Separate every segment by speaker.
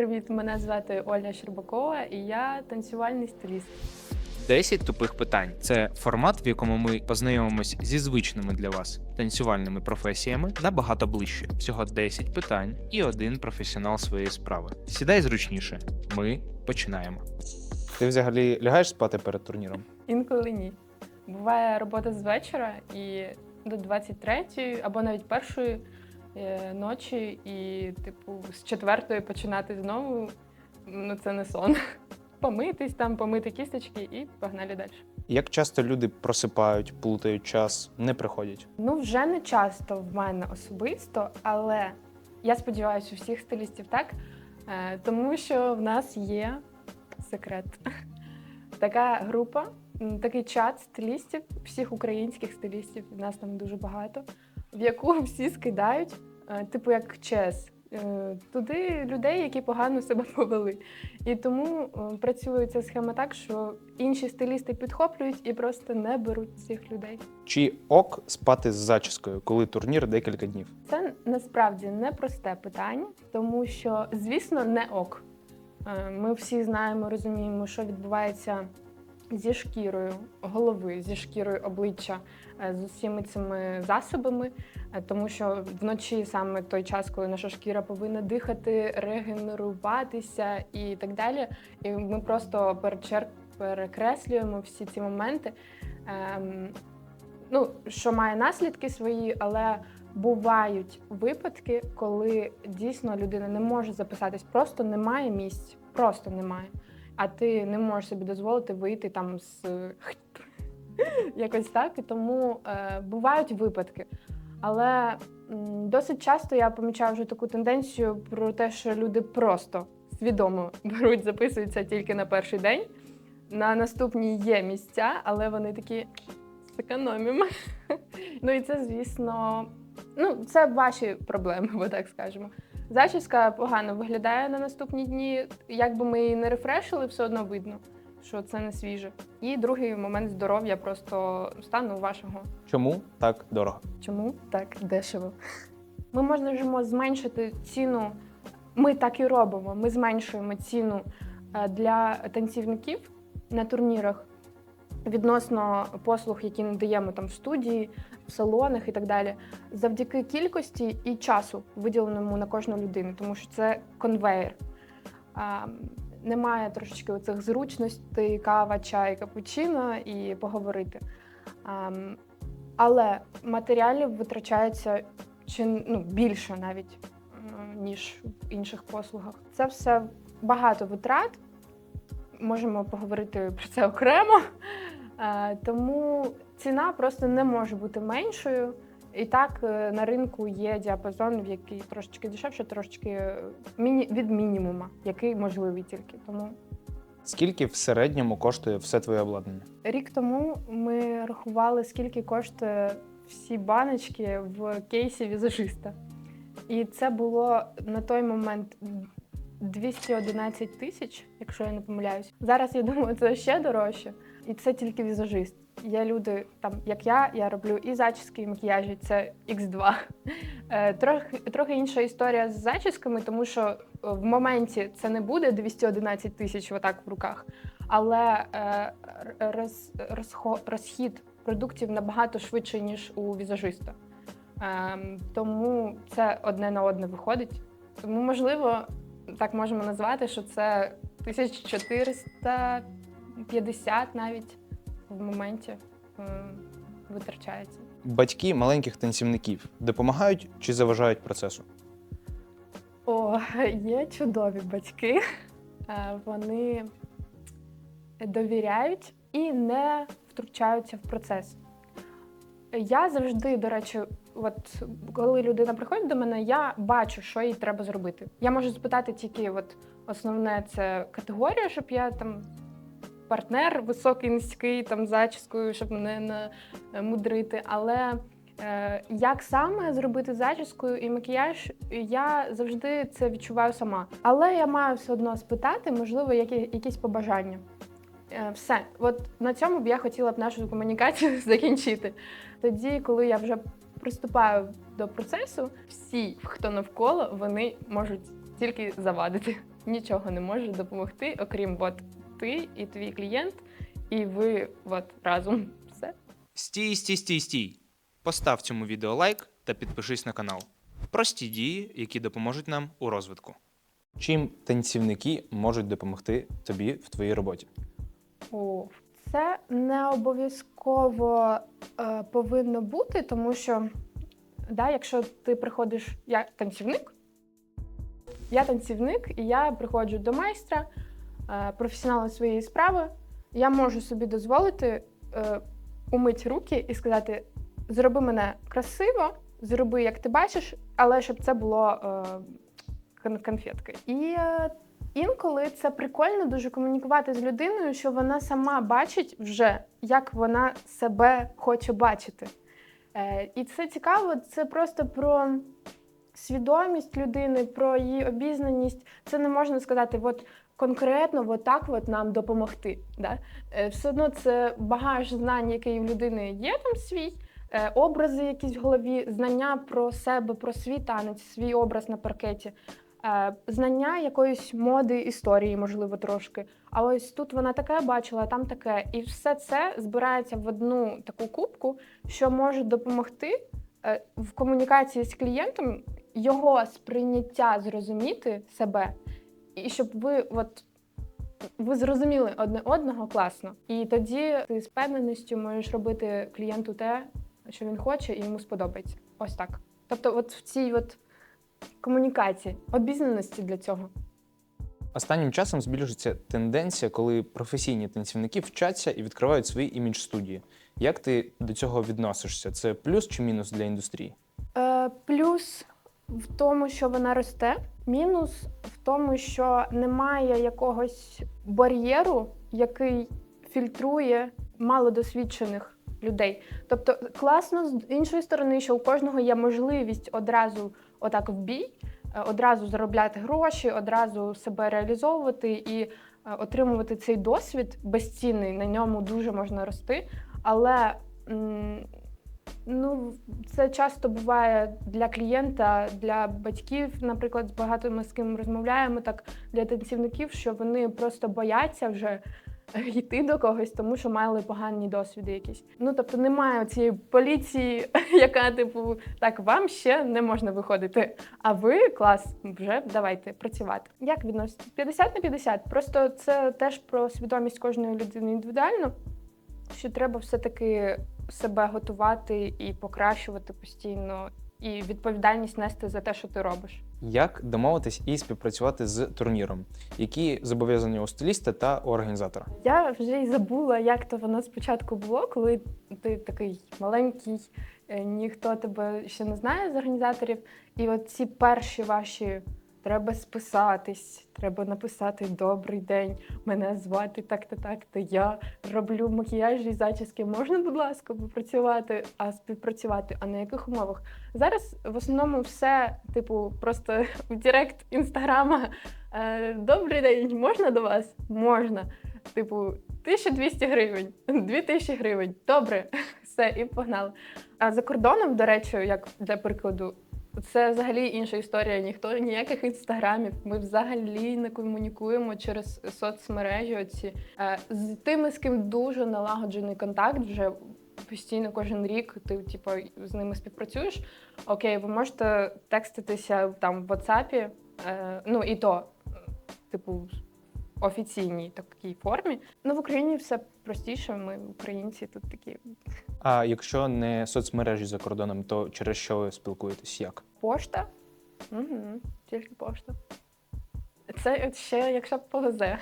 Speaker 1: Привіт, мене звати Оля Щербакова, і я танцювальний стиліст.
Speaker 2: 10 тупих питань це формат, в якому ми познайомимось зі звичними для вас танцювальними професіями набагато ближче. Всього 10 питань і один професіонал своєї справи. Сідай зручніше. Ми починаємо.
Speaker 3: Ти взагалі лягаєш спати перед турніром?
Speaker 1: Інколи ні. Буває робота з вечора і до 23-ї або навіть першої ночі, і, типу, з четвертої починати знову. Ну, це не сон. Помитись там, помити кісточки і погнали далі.
Speaker 3: Як часто люди просипають, плутають час, не приходять?
Speaker 1: Ну, вже не часто в мене особисто, але я сподіваюся, у всіх стилістів так, е, тому що в нас є секрет. Така група, такий чат стилістів, всіх українських стилістів, нас там дуже багато, в яку всі скидають, е, типу як чес. е, Туди людей, які погано себе повели. І тому е, працює ця схема так, що інші стилісти підхоплюють і просто не беруть цих людей.
Speaker 3: Чи ок спати з зачіскою, коли турнір декілька днів?
Speaker 1: Це насправді непросте питання, тому що, звісно, не ок. Ми всі знаємо, розуміємо, що відбувається зі шкірою голови, зі шкірою обличчя, е, з усіми цими засобами, е, тому що вночі саме той час, коли наша шкіра повинна дихати, регенеруватися і так далі. І ми просто перечер... перекреслюємо всі ці моменти. Ем, ну, що має наслідки свої, але бувають випадки, коли дійсно людина не може записатись, просто немає місць, просто немає. А ти не можеш собі дозволити вийти там з якось так. І тому е, бувають випадки. Але м, досить часто я помічаю вже таку тенденцію про те, що люди просто свідомо беруть, записуються тільки на перший день. На наступній є місця, але вони такі зекономимо. Ну і це, звісно, ну, це ваші проблеми, бо так скажемо. Зачіска погано виглядає на наступні дні. Як би ми її не рефрешили, все одно видно, що це не свіже. І другий момент здоров'я просто стану вашого.
Speaker 3: Чому так дорого?
Speaker 1: Чому так дешево? Ми можемо зменшити ціну. Ми так і робимо. Ми зменшуємо ціну е, для танцівників на турнірах відносно послуг, які надаємо там в студії, в салонах і так далі, завдяки кількості і часу, виділеному на кожну людину, тому що це конвейер. А, немає трошечки оцих зручностей, кава, чай, капучино і поговорити. А, але матеріалів витрачається чи ну, більше навіть, ніж в інших послугах. Це все багато витрат. Можемо поговорити про це окремо. Е, Тому ціна просто не може бути меншою. І так е, на ринку є діапазон, в який трошечки дешевше, трошечки е, від мінімума, який можливий тільки. Тому
Speaker 3: Скільки в середньому коштує все твоє обладнання?
Speaker 1: Рік тому ми рахували, скільки коштує всі баночки в кейсі візажиста. І це було на той момент 211 тисяч, якщо я не помиляюсь. Зараз я думаю, це ще дорожче. І це тільки візажист. Є люди, там як я, я роблю і зачіски, і макіяжі, це X2. Е, Трохи, трохи інша історія з зачісками, тому що е, в моменті це не буде 211 тисяч отак в руках, але е, роз, розхо, розхід продуктів набагато швидше, ніж у візажиста. Ем, тому це одне на одне виходить. Тому, можливо, так можемо назвати, що це 1450 навіть в моменті ем, витрачається.
Speaker 3: Батьки маленьких танцівників допомагають чи заважають процесу?
Speaker 1: О, є чудові батьки. Е, Вони довіряють і не втручаються в процес. Я завжди, до речі, от коли людина приходить до мене, я бачу, що їй треба зробити. Я можу спитати тільки, от основне це категорія, щоб я там партнер високий, низький, там зачіскою, щоб мене не мудрити. Але е, як саме зробити зачіскою і макіяж, я завжди це відчуваю сама. Але я маю все одно спитати, можливо, які, якісь побажання. Е, Все, от на цьому б я хотіла б нашу комунікацію закінчити. Тоді, коли я вже приступаю до процесу, всі, хто навколо, вони можуть тільки завадити. нічого не може допомогти, окрім от ти і твій клієнт, і ви от разом. Все.
Speaker 2: Стій, стій, стій, стій. Постав цьому відео лайк та підпишись на канал. Прості дії, які допоможуть нам у розвитку.
Speaker 3: Чим танцівники можуть допомогти тобі в твоїй роботі?
Speaker 1: О, це не обов'язково е, повинно бути, тому що да, якщо ти приходиш як танцівник, я танцівник, і я приходжу до майстра, е, професіонала своєї справи, я можу собі дозволити е, умити руки і сказати: зроби мене красиво, зроби, як ти бачиш, але щоб це було е, кон- конфетки. І інколи це прикольно дуже комунікувати з людиною, що вона сама бачить вже, як вона себе хоче бачити. І це цікаво, це просто про свідомість людини, про її обізнаність. Це не можна сказати, от конкретно, от так от нам допомогти. Да? Е, все одно це багаж знань, який в людини є там свій. е, Образи якісь в голові, знання про себе, про свій танець, свій образ на паркеті, е, знання якоїсь моди, історії, можливо, трошки. А ось тут вона таке бачила, а там таке. І все це збирається в одну таку кубку, що може допомогти в комунікації з клієнтом його сприйняття зрозуміти себе, і щоб ви от. Ви зрозуміли одне одного класно, і тоді ти з впевненістю можеш робити клієнту те, що він хоче, і йому сподобається. Ось так. Тобто, от в цій от комунікації, обізнаності для цього.
Speaker 3: Останнім часом збільшується тенденція, коли професійні танцівники вчаться і відкривають свої імідж студії. Як ти до цього відносишся? Це плюс чи мінус для індустрії?
Speaker 1: Е, плюс в тому, що вона росте, мінус в тому, що немає якогось бар'єру, який фільтрує малодосвідчених людей. Тобто класно з іншої сторони, що у кожного є можливість одразу отак в бій, е, одразу заробляти гроші, одразу себе реалізовувати і е, отримувати цей досвід безцінний, на ньому дуже можна рости. Але Ну, це часто буває для клієнта, для батьків, наприклад, багато ми з ким розмовляємо так для танцівників, що вони просто бояться вже йти до когось, тому що мали погані досвіди якісь. Ну тобто немає цієї поліції, яка типу так, вам ще не можна виходити. А ви клас, вже давайте працювати. Як відноситься? 50 на 50. Просто це теж про свідомість кожної людини індивідуально, що треба все-таки себе готувати і покращувати постійно, і відповідальність нести за те, що ти робиш.
Speaker 3: Як домовитись і співпрацювати з турніром? Які зобов'язання у стиліста та у організатора?
Speaker 1: Я вже й забула, як то воно спочатку було, коли ти такий маленький, е, ніхто тебе ще не знає з організаторів. І от ці перші ваші треба списатись, треба написати Добрий день, мене звати так-то так-то. Я роблю макіяж і зачіски. Можна, будь ласка, попрацювати, а співпрацювати? А на яких умовах? Зараз в основному все, типу, просто в Директ інстаграма. е, Добрий день, можна до вас? Можна. Типу, 1200 гривень, 2000 гривень. Добре, все, і погнали. А за кордоном, до речі, як для прикладу, це взагалі інша історія. Ніхто ніяких інстаграмів. Ми взагалі не комунікуємо через соцмережі. Оці Е, з тими, з ким дуже налагоджений контакт, вже постійно кожен рік. Ти типу, з ними співпрацюєш. Окей, ви можете текститися там в WhatsApp, е, ну і то, типу, офіційній такій формі. Ну в Україні все простіше. Ми українці тут такі
Speaker 3: А якщо не соцмережі за кордоном, то через що ви спілкуєтесь? Як?
Speaker 1: Пошта? Угу, тільки пошта. Це ще якщо повезе.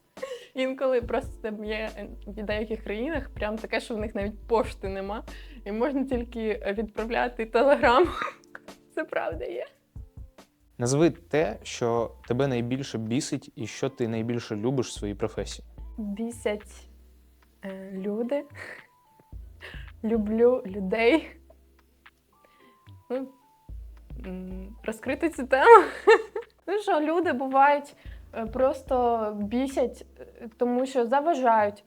Speaker 1: Інколи просто там є в деяких країнах прям таке, що в них навіть пошти нема. І можна тільки відправляти телеграму. Це правда є.
Speaker 3: Назви те, що тебе найбільше бісить, і що ти найбільше любиш в своїй професії.
Speaker 1: Бісять е, люди. Люблю людей. Ну, розкрити цю тему. Ну що, люди бувають е, просто бісять, е, тому що заважають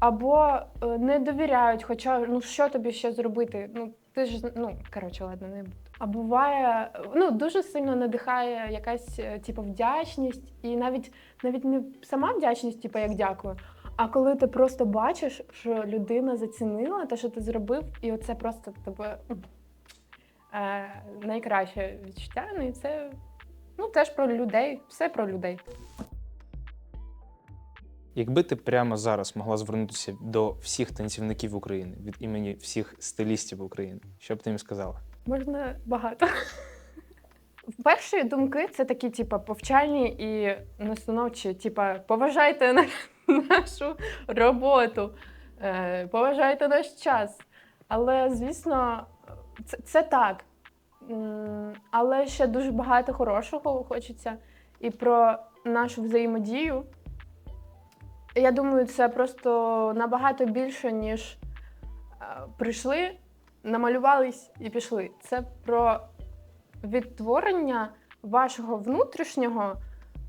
Speaker 1: або е, не довіряють. Хоча, ну що тобі ще зробити? Ну, ти ж ну коротше, ладно, не буду. А буває, ну дуже сильно надихає якась е, типу, вдячність, і навіть навіть не сама вдячність, типу, як дякую. А коли ти просто бачиш, що людина зацінила те, що ти зробив, і оце просто тебе е, найкраще відчуття. Ну і це ну, теж про людей, все про людей.
Speaker 3: Якби ти прямо зараз могла звернутися до всіх танцівників України від імені всіх стилістів України, що б ти їм сказала?
Speaker 1: Можна багато. Перші думки це такі, типу, повчальні і настановчі, типу, поважайте на- нашу роботу, е, поважайте наш час. Але, звісно, це, це так. Але ще дуже багато хорошого хочеться. І про нашу взаємодію. Я думаю, це просто набагато більше, ніж е, прийшли, намалювались і пішли. Це про відтворення вашого внутрішнього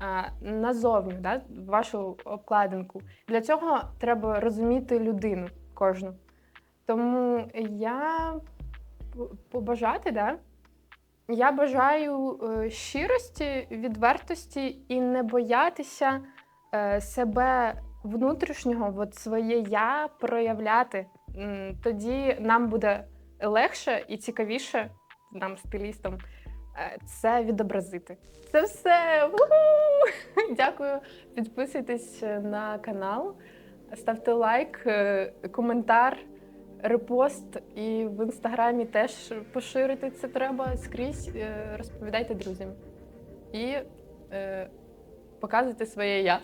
Speaker 1: е, назовні, да, вашу обкладинку. Для цього треба розуміти людину кожну. Тому я побажати, да? я бажаю е, щирості, відвертості і не боятися е, себе внутрішнього, от своє я проявляти. Тоді нам буде легше і цікавіше нам, стилістам, е, це відобразити. Це все. Уху! Дякую. Підписуйтесь на канал, ставте лайк, е, коментар, репост. І в інстаграмі теж поширити це треба скрізь. е, Розповідайте друзям. І е, показуйте своє я.